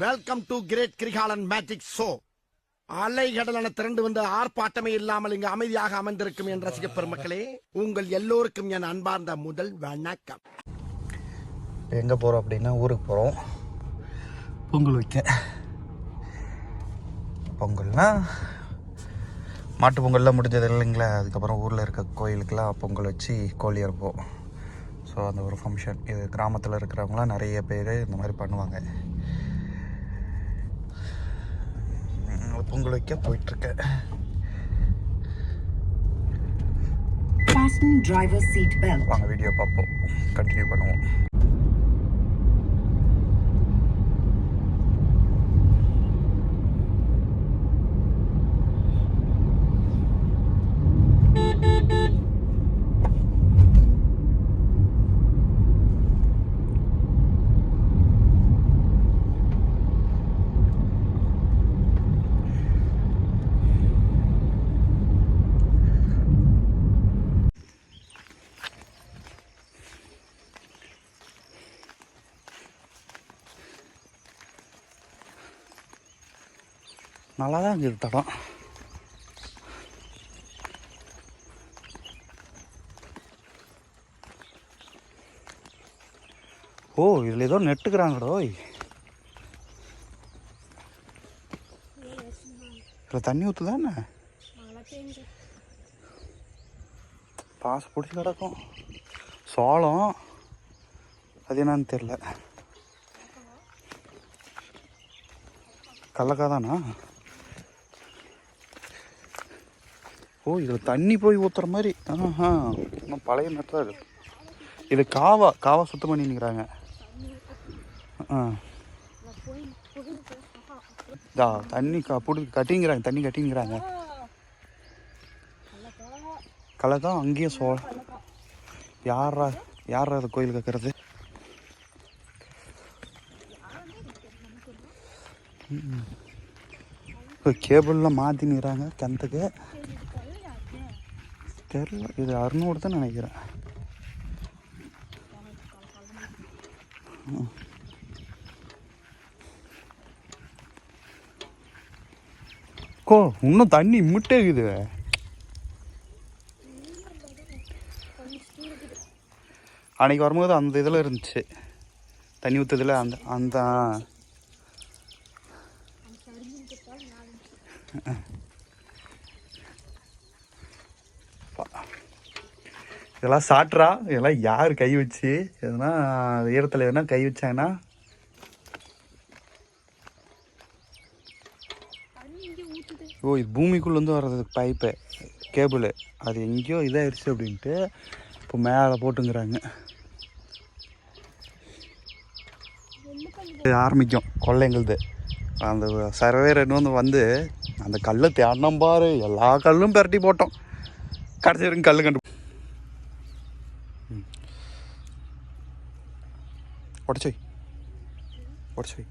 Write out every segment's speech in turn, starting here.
Welcome to great Kirikalan magic show அலைகடலான திரண்டு வந்து ஆர்ப்பாட்டமே இல்லாமல் இங்கு அமைதியாக அமர்ந்திருக்கும் என் ரசிக பெருமக்களே உங்கள் எல்லோருக்கும் என் அன்பார்ந்த முதல் வணக்கம். இப்போ எங்கே போகிறோம் அப்படின்னா ஊருக்கு போகிறோம் பொங்கல் வைக்க. பொங்கல்னா மாட்டு பொங்கல்லாம் முடிஞ்சது இல்லைங்களா? அதுக்கப்புறம் ஊரில் இருக்க கோயிலுக்கெல்லாம் பொங்கல் வச்சு கோழி அறுப்போம். ஸோ அந்த ஒரு ஃபங்க்ஷன் இது கிராமத்தில் இருக்கிறவங்களாம் நிறைய பேர் இந்த மாதிரி பண்ணுவாங்க. உம், பொங்கல் வைக்க போயிட்டுருக்கேன். வாங்க வீடியோ பார்ப்போம். கண்டினியூ பண்ணுவோம். நல்லா தான் இருக்குது தடம். ஓ இதில் ஏதோ நெட்டுக்கிறாங்கடோ இதில் தண்ணி ஊற்றுதா என்ன? பாசு பிடிச்சி கிடக்கும். சோளம். அது என்னன்னு தெரில கடலக்காய் தானா? ஓ இதில் தண்ணி போய் ஊற்றுற மாதிரி. ஆஹா இன்னும் பழைய மெத்தா இது. இது காவா காவா சுத்தம் பண்ணி நிற்கிறாங்க ஆ. இதா தண்ணி கா பிடி கட்டிங்கிறாங்க தண்ணி கட்டிங்கிறாங்க கலை தான் அங்கேயே சோ யாரா யாரா அது கோயில் கேட்குறது இப்போ கேபிள்லாம் மாற்றி நிற்கிறாங்க கிணத்துக்கு. தெரில இது அறுநூறு தான் நினைக்கிறேன். கோ இன்னும் தண்ணி முட்டை இருக்குது அன்னைக்கு வரும்போது அந்த இதில் இருந்துச்சு. தண்ணி ஊற்றுதில் அந்த அந்த இதெல்லாம் சாட்டுறா. இதெல்லாம் யார் கை வச்சு? எதுனா ஈரத்தில் எதுனா கை வச்சாங்கன்னா? ஓ இது பூமிக்குள்ளேருந்து வர்றது பைப்பு கேபிள். அது எங்கேயோ இதாகிடுச்சு அப்படின்ட்டு இப்போ மேலே போட்டுங்கிறாங்க. ஆரம்பிக்கும். கொள்ளைங்களுது. அந்த சர்வேர் வந்து வந்து அந்த கல்லை தேடினோம் பாரு. எல்லா கல்லும் பெரட்டி போட்டோம். കടച്ചു വരും കണ്ടു. ഉടച്ചോയി. ഉടച്ചോയി.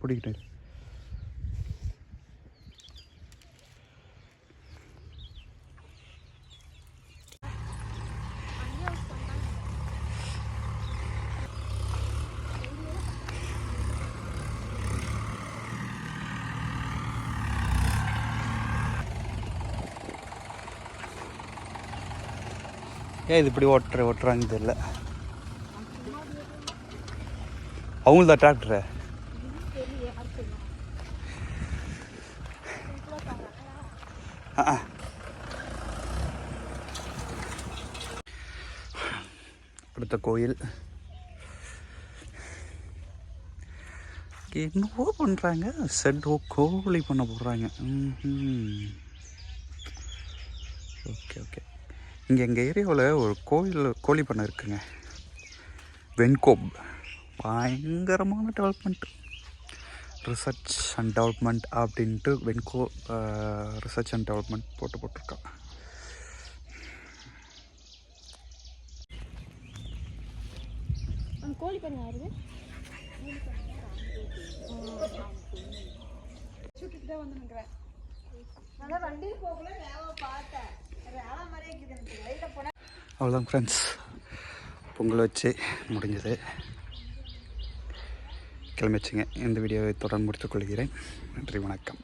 പൊടിക്കിട്ടേ ஏன் இது இப்படி ஓட்டுற ஓட்டுறாங்க தெரியல. அவங்கள்தான் டிராக்டரு அடுத்த கோயில். என்னவோ பண்ணுறாங்க செட்டோ கோழி பண்ண போடுறாங்க ஓகே ஓகே. இங்கே எங்கள் ஏரியாவில் ஒரு கோயில் கோழி பண்ணை இருக்குங்க. வென்கோப் பயங்கரமான டெவலப்மெண்ட் ரிசர்ச் அண்ட் டெவலப்மெண்ட் அப்படின்ட்டு வென்கோ ரிசர்ச் அண்ட் டெவலப்மெண்ட் போட்டு போட்டிருக்கா. அந்த கோழி பண்ண யாருது சுட்டுட்டு தான் வந்து நிற்கிறேன் நான் வண்டியில் போகல பார்த்தேன். அவ்வளோதான் ஃப்ரெண்ட்ஸ் பொங்கல் வச்சு முடிஞ்சது. கிளம்பிச்சுங்க இந்த வீடியோவை தொடர்ந்து முடித்துக் கொள்கிறேன். நன்றி வணக்கம்.